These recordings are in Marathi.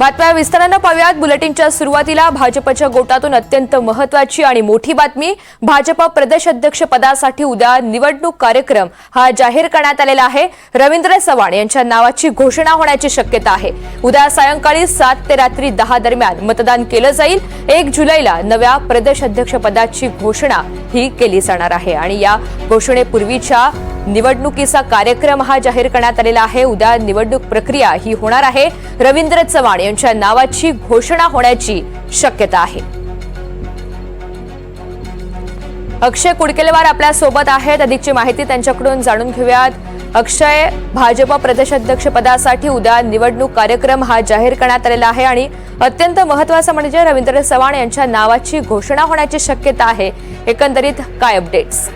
बातम्या विस्तारानं पाहूयात. बुलेटिनच्या सुरुवातीला भाजपच्या गोटातून अत्यंत महत्वाची आणि मोठी बातमी. भाजप प्रदेश अध्यक्ष पदासाठी उद्या निवडणूक कार्यक्रम हा जाहीर करण्यात आलेला आहे. रवींद्र चव्हाण यांच्या नावाची घोषणा होण्याची शक्यता आहे. उद्या सायंकाळी सात ते रात्री दहा दरम्यान मतदान केलं जाईल. एक जुलैला नव्या प्रदेश अध्यक्ष पदाची घोषणा ही केली जाणार आहे. आणि या घोषणेपूर्वीच्या निवडणुकीचा कार्यक्रम हा जाहीर करण्यात आलेला आहे. उद्या निवडणूक प्रक्रिया ही होणार आहे. रवींद्र चव्हाण यांच्या नावाची घोषणा होण्याची शक्यता आहे. अक्षय कुडकेलवार आपल्यासोबत आहेत. अधिकची माहिती त्यांच्याकडून जाणून घेऊयात. अक्षय भाजप प्रदेशाध्यक्ष पदासाठी उद्या निवडणूक कार्यक्रम हा जाहीर करण्यात आलेला आहे आणि अत्यंत महत्वाचं म्हणजे रवींद्र चव्हाण यांच्या नावाची घोषणा होण्याची शक्यता आहे. एकंदरीत काय अपडेट्स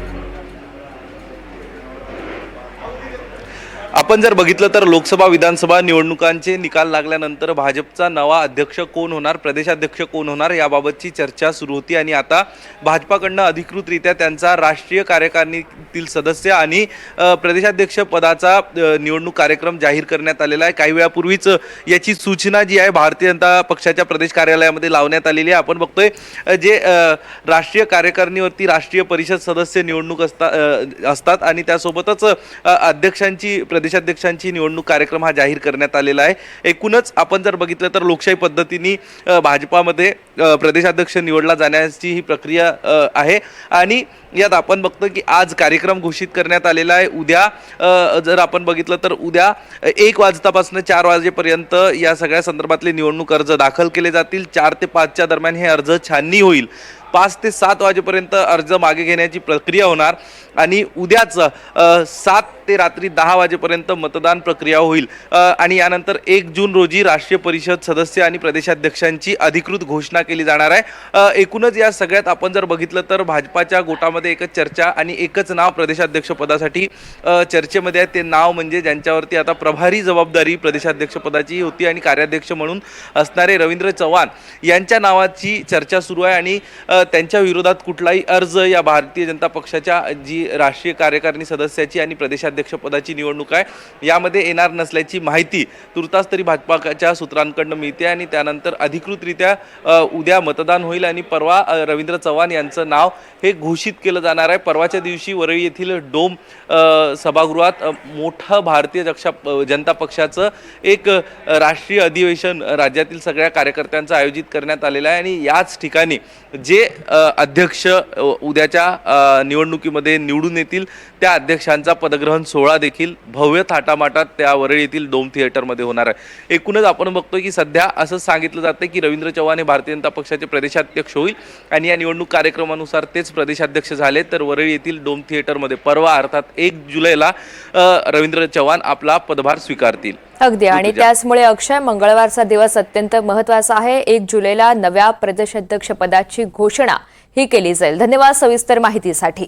आपण जर बघितलं तर लोकसभा विधानसभा निवडणुकांचे निकाल लागल्यानंतर भाजपचा नवा अध्यक्ष कोण होणार प्रदेशाध्यक्ष कोण होणार याबाबतची चर्चा सुरू होती आणि आता भाजपाकडनं अधिकृतरित्या त्यांचा राष्ट्रीय कार्यकारिणीतील सदस्य आणि प्रदेशाध्यक्ष पदाचा निवडणूक कार्यक्रम जाहीर करण्यात आलेला आहे. काही वेळापूर्वीच याची सूचना जी आहे भारतीय जनता पक्षाच्या प्रदेश कार्यालयामध्ये लावण्यात आलेली आहे. आपण बघतोय जे राष्ट्रीय कार्यकारिणीवरती राष्ट्रीय परिषद सदस्य निवडणूक असता असतात आणि त्यासोबतच अध्यक्षांची प्रदेश प्रदेशाध्यक्षांची निवडणूक कार्यक्रम हा जाहीर करण्यात आलेला आहे. एकूणच आपण जर बघितलं तर लोकशाही पद्धतीने भाजपामध्ये प्रदेशाध्यक्ष निवडला जाण्याची ही प्रक्रिया आहे. आणि यात आपण बघतो की आज कार्यक्रम घोषित करण्यात आलेला आहे. उद्या जर आपण बघितलं तर उद्या एक वाजतापासून चार वाजेपर्यंत या सगळ्या संदर्भातले निवडणूक अर्ज दाखल केले जातील. चार ते पाचच्या दरम्यान हे अर्ज छाननी होईल. पाच ते सात वाजेपर्यंत अर्ज मागे घेण्याची प्रक्रिया होणार आणि उद्याच सात ते रात्री दहा वाजेपर्यंत मतदान प्रक्रिया होईल. आणि यानंतर एक जून रोजी राष्ट्रीय परिषद सदस्य आणि प्रदेशाध्यक्षांची अधिकृत घोषणा केली जाणार आहे. एकूणच या सगळ्यात आपण जर बघितलं तर भाजपाच्या गोटामध्ये एकच चर्चा आणि एकच नाव प्रदेशाध्यक्षपदासाठी चर्चेमध्ये आहे. ते नाव म्हणजे ज्यांच्यावरती आता प्रभारी जबाबदारी प्रदेशाध्यक्षपदाची होती आणि कार्याध्यक्ष म्हणून असणारे रवींद्र चव्हाण यांच्या नावाची चर्चा सुरू आहे. आणि त्यांच्या विरोधात कुठलाही अर्ज या भारतीय जनता पक्षाच्या जी राष्ट्रीय कार्यकारिणी सदस्याची आणि प्रदेशाध्यक्षपदाची निवडणूक आहे यामध्ये येणार नसल्याची माहिती तुर्तास तरी भाजपाच्या सूत्रांकडनं मिळते आणि त्यानंतर अधिकृतरित्या उद्या मतदान होईल आणि परवा रवींद्र चव्हाण यांचं नाव हे घोषित केलं जाणार आहे. परवाच्या दिवशी वरळी येथील डोम सभागृहात मोठं भारतीय जक्षा जनता पक्षाचं एक राष्ट्रीय अधिवेशन राज्यातील सगळ्या कार्यकर्त्यांचं आयोजित करण्यात आलेलं आहे आणि याच ठिकाणी जे अध्यक्ष उद्याच्या निवडणुकीमध्ये निवडून येतील. त्या अध्यक्षांचा पदग्रहण सोहळा देखील भव्य थाटामाटात त्या वरळी येथील डोम थिएटरमध्ये होणार आहे. एकूणच आपण बघतोय की सध्या असं सांगितलं जातं की रवींद्र चव्हाण हे भारतीय जनता पक्षाचे प्रदेशाध्यक्ष होईल आणि या निवडणूक कार्यक्रमानुसार तेच प्रदेशाध्यक्ष झाले तर वरळी येथील डोम थिएटरमध्ये परवा अर्थात एक जुलैला रवींद्र चव्हाण आपला पदभार स्वीकारतील. अगदी. आणि. त्याचमुळे अक्षय मंगळवारचा दिवस अत्यंत महत्त्वाचा आहे. एक जुलैला नव्या प्रदेशाध्यक्ष पदाची घोषणा ही केली जाईल. धन्यवाद सविस्तर माहितीसाठी.